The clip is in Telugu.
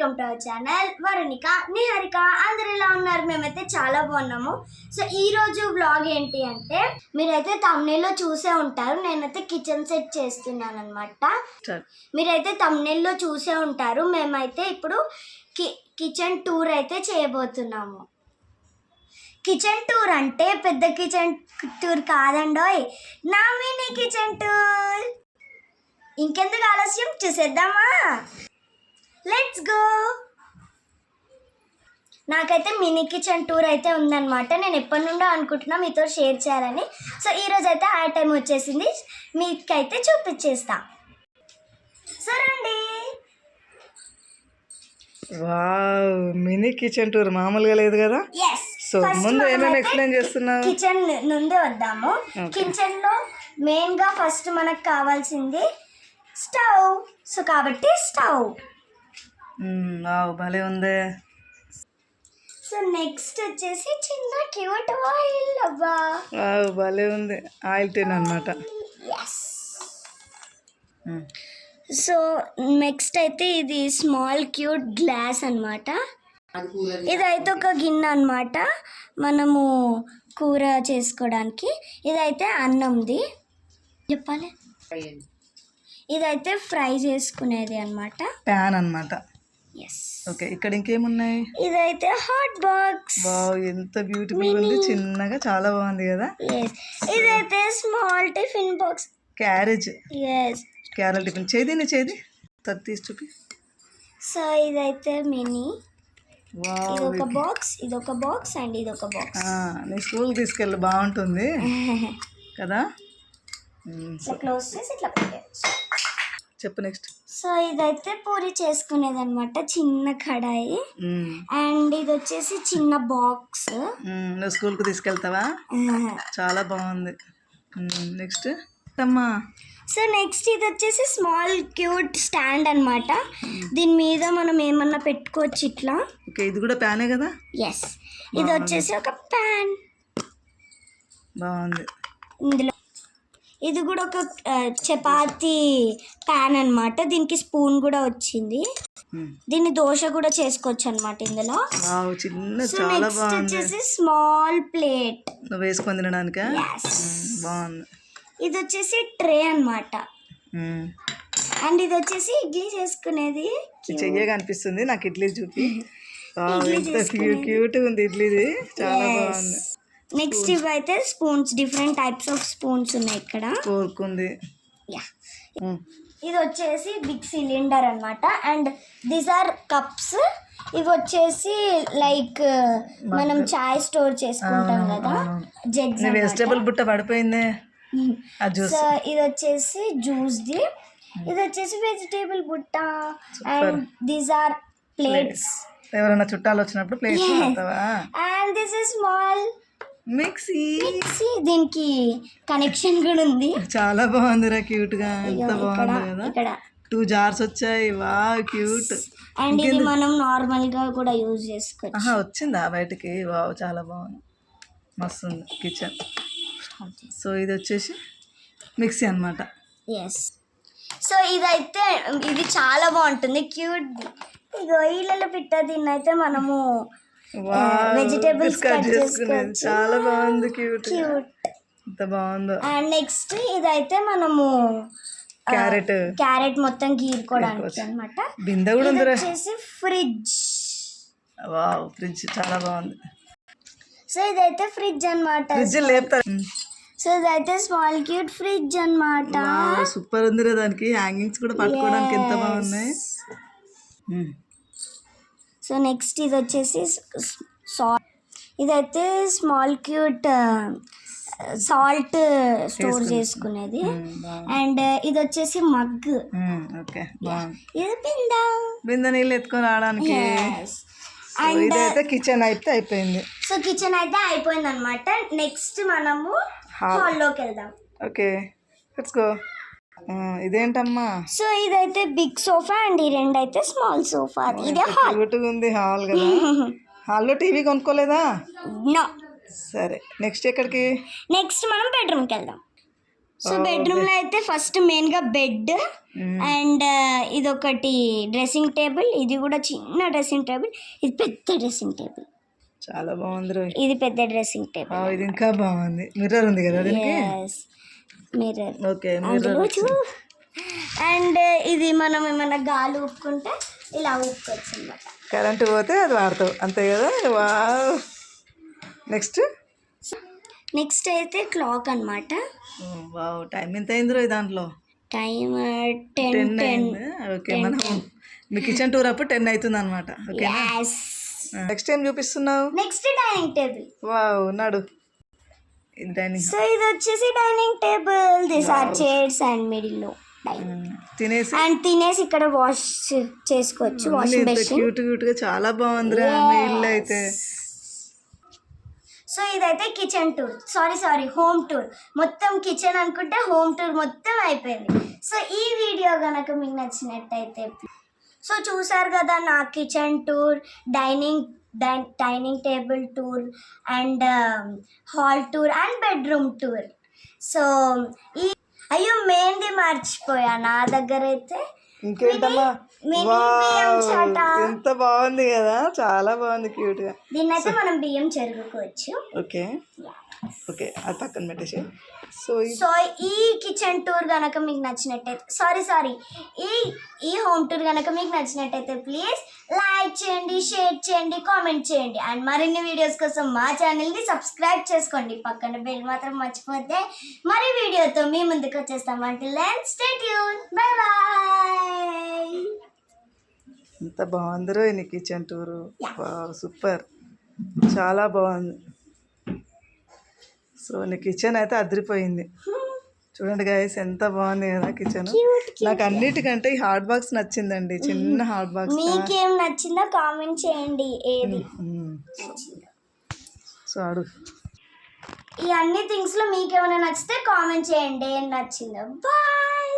Welcome to our channel. Varunika Niharika అందరు ఎలా ఉన్నారు? మేమైతే చాలా బాగున్నాము. సో ఈ రోజు వ్లాగ్ ఏంటి అంటే మీరైతే తమ్నేల్లో చూసే ఉంటారు. నేనైతే కిచెన్ సెట్ చేస్తున్నాను అనమాట మీరైతే తమ్నేల్లో చూసే ఉంటారు. మేమైతే ఇప్పుడు కి కిచెన్ టూర్ అయితే చేయబోతున్నాము. కిచెన్ టూర్ అంటే పెద్ద కిచెన్ టూర్ కాదండోయ్. నా మినీ కిచెన్ టూర్ ఇంకెందుకు ఆలస్యం? చూసేద్దామా? లెట్స్ గో నాకైతే మినీ కిచెన్ టూర్ అయితే ఉందన్నమాట. నేను ఎప్పటి నుండో అనుకుంటున్నా మీతో షేర్ చేయాలని. సో ఈరోజు అయితే ఆ టైం వచ్చేసింది. మీకైతే చూపించేస్తా సరే అండి వావ్ మినీ కిచెన్ టూర్ మామూలుగా లేదు కదా? సో ముందు ఏమేమి ఎక్స్ప్లెయిన్ చేస్తున్నావు? కిచెన్ నుండి వద్దాము. కిచెన్లో మెయిన్గా ఫస్ట్ మనకు కావాల్సింది స్టవ్ సో కాబట్టి స్టవ్ భలే ఉంది. సో నెక్స్ట్ వచ్చేసి చిన్న క్యూట్ ఆయిల్ అబ్బా. వావ్ భలే ఉంది. ఆయిల్ టిన్ అనమాట సో నెక్స్ట్ అయితే ఇది స్మాల్ క్యూట్ గ్లాస్ అన్నమాట. ఇదైతే ఒక గిన్నె అన్నమాట. మనము కూర చేసుకోవడానికి. ఇదైతే అన్నంది. చెప్పాలి? ఇదైతే ఫ్రై చేసుకునేది అన్నమాట. ప్యాన్ అన్నమాట. ఎస్ ఓకే ఇక్కడ ఇంకేమున్నాయి? ఇదైతే హాట్ బాక్స్. వావ్ ఎంత బ్యూటిఫుల్ ఉంది. చిన్నగా చాలా బాగుంది కదా? ఇదైతే small tiffin box. Carriage. Yes carrier tiffin. చేది నీ చేది? తది తీసి చూపి. సో ఇదైతే మినీ. వావ్ ఇది. ఒక బాక్స్ ఇది ఒక బాక్స్ అండ్ ఇది ఒక బాక్స్ నీ స్కూల్ తీసుకెళ్ళి బాగుంటుంది. కదా? క్లోజ్ చేసి ఇట్లా చెప్పు నెక్స్ట్. సో ఇదైతే పూరి చేసుకునేది అనమాట చిన్న కడాయి. అండ్ ఇది వచ్చేసి చిన్న బాక్స్. నువ్వు స్కూల్కి తీసుకెళ్తావా? చాలా బాగుంది. నెక్స్ట్ అమ్మా సో నెక్స్ట్ ఇది వచ్చేసి స్మాల్ క్యూట్ స్టాండ్ అన్నమాట. దీని మీద మనం ఏమన్నా పెట్టుకోవచ్చు ఇట్లా. ఓకే ఇది కూడా ప్యానే కదా? ఎస్ ఇది వచ్చేసి ఒక ప్యాన్. బాగుంది. ఇందులో ఇది కూడా ఒక చపాతీ ప్యాన్ అన్నమాట. దీనికి స్పూన్ కూడా వచ్చింది. దీన్ని దోశ కూడా చేసుకోవచ్చు అనమాట ఇందులో చిన్న చాలా వచ్చేసి స్మాల్ ప్లేట్ వేసుకొని తినడానికా? బాగుంది. ఇది వచ్చేసి ట్రే అన్నమాట. మ్మ్. అండ్ ఇది వచ్చేసి ఇడ్లీ చేసుకునేది. చెయ్యగా అనిపిస్తుంది. నాకు ఇడ్లీ చూపి. క్యూట్ ఉంది ఇడ్లీది. చాలా బాగుంది. నెక్స్ట్ ఇవి అయితే spoons different types of spoons ఉన్నాయి ఇక్కడ. కోరుకుంది. Yeah hmm. ఇది వచ్చేసి బిగ్ సిలిండర్ అన్నమాట. అండ్ దీస్ ఆర్ కప్స్ ఇవి వచ్చేసి లైక్ మనం చాయ్ స్టోర్ చేసుకుంటాం కదా జగ్స్ వెజిటేబుల్ బుట్ట పడిపోయిందే. సో ఇది వచ్చేసి జ్యూస్ది ఇది వచ్చేసి వెజిటేబుల్ బుట్ట. అండ్ దీస్ ఆర్ ప్లేట్స్ ఎవరైనా చుట్టాలు వచ్చినప్పుడు ప్లేట్ అవుతావా and this is small mixie. Mixie దీనికి కనెక్షన్ కూడా ఉంది. చాలా బాగుందిరా క్యూట్గా. ఎంత బాగుంది కదా. ఇక్కడ. టూ జార్స్ వచ్చాయి. వా క్యూట్ అండ్ ఇది మనం నార్మల్గా కూడా యూజ్ చేసుకోవచ్చు. ఆహా వచ్చిందా బయటికి? వావ్ చాలా బాగుంది. మస్తు ఉంది కిచెన్ సో ఇది వచ్చేసి మిక్సీ అన్నమాట. ఎస్ సో ఇదైతే ఇది చాలా బాగుంటుంది. క్యూట్ ఇగో ఇళ్ళలో పిట్ట దీన్ని అయితే మనము వెజిటేబుల్స్ కట్ చేసుకునేది చాలా బాగుంది క్యూట్ ఎంత బాగుందో. అండ్ నెక్స్ట్ ఇదైతే మనము క్యారెట్. క్యారెట్ మొత్తం గీరుకోవడానికి అనమాట బిందె కూడా ఉందిరా. వచ్చేసి ఫ్రిడ్జ్ వావ్ ఫ్రిడ్జ్ చాలా బాగుంది. సో ఇదైతే ఫ్రిడ్జ్ అన్నమాట. ఫ్రిడ్జ్ లేపుతా. సో ఇదైతే స్మాల్ క్యూట్ ఫ్రిడ్జ్ అన్నమాట. సూపర్ ఉందిరా దానికి. హ్యాంగింగ్స్ కూడా పట్టుకోవడానికి ఎంత బాగున్నాయి. మ్మ్. సో నెక్స్ట్ ఇది వచ్చేసి సాల్ట్. ఇదైతే స్మాల్ క్యూట్ సాల్ట్ స్టోర్ చేసుకునేది. అండ్ ఇది వచ్చేసి మగ్. ఓకే ఇది బిందె నీళ్ళు ఎత్తుకొని రావడానికి. ఇదైతే కిచెన్ అయితే అయిపోయింది. సో కిచెన్ అయితే అయిపోయింది అనమాట నెక్స్ట్ మనము హాల్లోకి వెళ్దాం. ఓకే లెట్స్ గో ఇదేంటమ్మా? సో ఇదైతే బిగ్ సోఫా అండ్ ఈ రెండు అయితే స్మాల్ సోఫా. ఇదే హాల్. ఉంది హాల్ కదా. హాల్లో టీవీ కొనుక్కోలేదా? నో. సరే నెక్స్ట్ ఎక్కడికి? నెక్స్ట్ మనం బెడ్రూమ్కి వెళ్దాం. సో బెడ్రూమ్లో అయితే ఫస్ట్ మెయిన్గా బెడ్ అండ్ ఇదొకటి డ్రెస్సింగ్ టేబుల్ ఇది కూడా చిన్న డ్రెస్సింగ్ టేబుల్ ఇది పెద్ద డ్రెస్సింగ్ టేబుల్. చాలా బాగుంది ఇది పెద్ద డ్రెస్సింగ్ టేబుల్. ఇది ఇంకా బాగుంది. మిర్రర్ ఉంది కదా దీనికి? మిర్రర్ ఓకే మిర్రర్ అండ్ ఇది మనం ఏమైనా గాలి ఊపుకుంటే ఇలా ఊపుకోవచ్చు అనమాట కరెంట్ పోతే అది వాడతావు. అంతే కదా? వావ్ నెక్స్ట్ నెక్స్ట్ అయితే క్లాక్ అన్నమాట. వావ్ టైం ఎంత అయింది రోయ్ దాంట్లో? టైం టెన్ టెన్ ఓకే మనం మీ కిచెన్ టూర్ అప్పుడు టెన్ అవుతుంది అనమాట ఓకే నెక్స్ట్ ఏం చూపిస్తున్నావు? నెక్స్ట్ డైనింగ్ టేబుల్ వావ్ నాడు డైనింగ్ సో ఇది వచ్చేసి dining table. These are chairs and మిడిల్లో తినేసి అండ్ తినేసి ఇక్కడ వాష్ చేసుకోవచ్చు వాషింగ్ మెషిన్ క్యూట్ క్యూట్గా చాలా బాగుందిరా ఇల్లు అయితే. సో ఇదైతే kitchen tour sorry sorry home tour మొత్తం కిచెన్ అనుకుంటే హోమ్ టూర్ మొత్తం అయిపోయింది. సో ఈ వీడియో కనుక మీకు నచ్చినట్టయితే సో చూసారు కదా నా kitchen tour dining dining table tour and hall tour and bedroom tour so ఈ అయ్యో మెయిన్ది మర్చిపోయా నా దగ్గర అయితే ఇంకేంటమ్మా? ఎంత బాగుంది కదా చాలా బాగుంది క్యూట్గా దీన్ని అయితే మనం బియ్యం చెరుగుకోవచ్చు. ఓకే. ఓకే అది పక్కన పెట్టేసి సో సో ఈ కిచెన్ టూర్ కనుక మీకు నచ్చినట్టయితే సారీ సారీ ఈ ఈ హోమ్ టూర్ కనుక మీకు నచ్చినట్టయితే ప్లీజ్ లైక్ చేయండి షేర్ చేయండి కామెంట్ చేయండి. అండ్ మరిన్ని వీడియోస్ కోసం మా ఛానల్ని సబ్స్క్రైబ్ చేసుకోండి. పక్కన బెల్ మాత్రం మర్చిపోతే మరి వీడియోతో మీ ముందుకు వచ్చేస్తాం. అంటే లెన్ స్టే ట్యూన్ బై బాయ్ ఎంత బాగుందిరో నీ కిచెన్ టూరు సూపర్. చాలా బాగుంది. సో నీ కిచెన్ అయితే అదిరిపోయింది. చూడండి గైస్ ఎంత బాగుంది కదా కిచెన్. నాకు అన్నిటికంటే ఈ హాట్ బాక్స్ నచ్చిందండి చిన్న హాట్ బాక్స్. మీకేం నచ్చిందో కామెంట్ చేయండి ఏది? సో అడుగు ఈ అన్ని థింగ్స్లో మీకేమైనా నచ్చితే కామెంట్ చేయండి ఏం నచ్చిందో. బాయ్.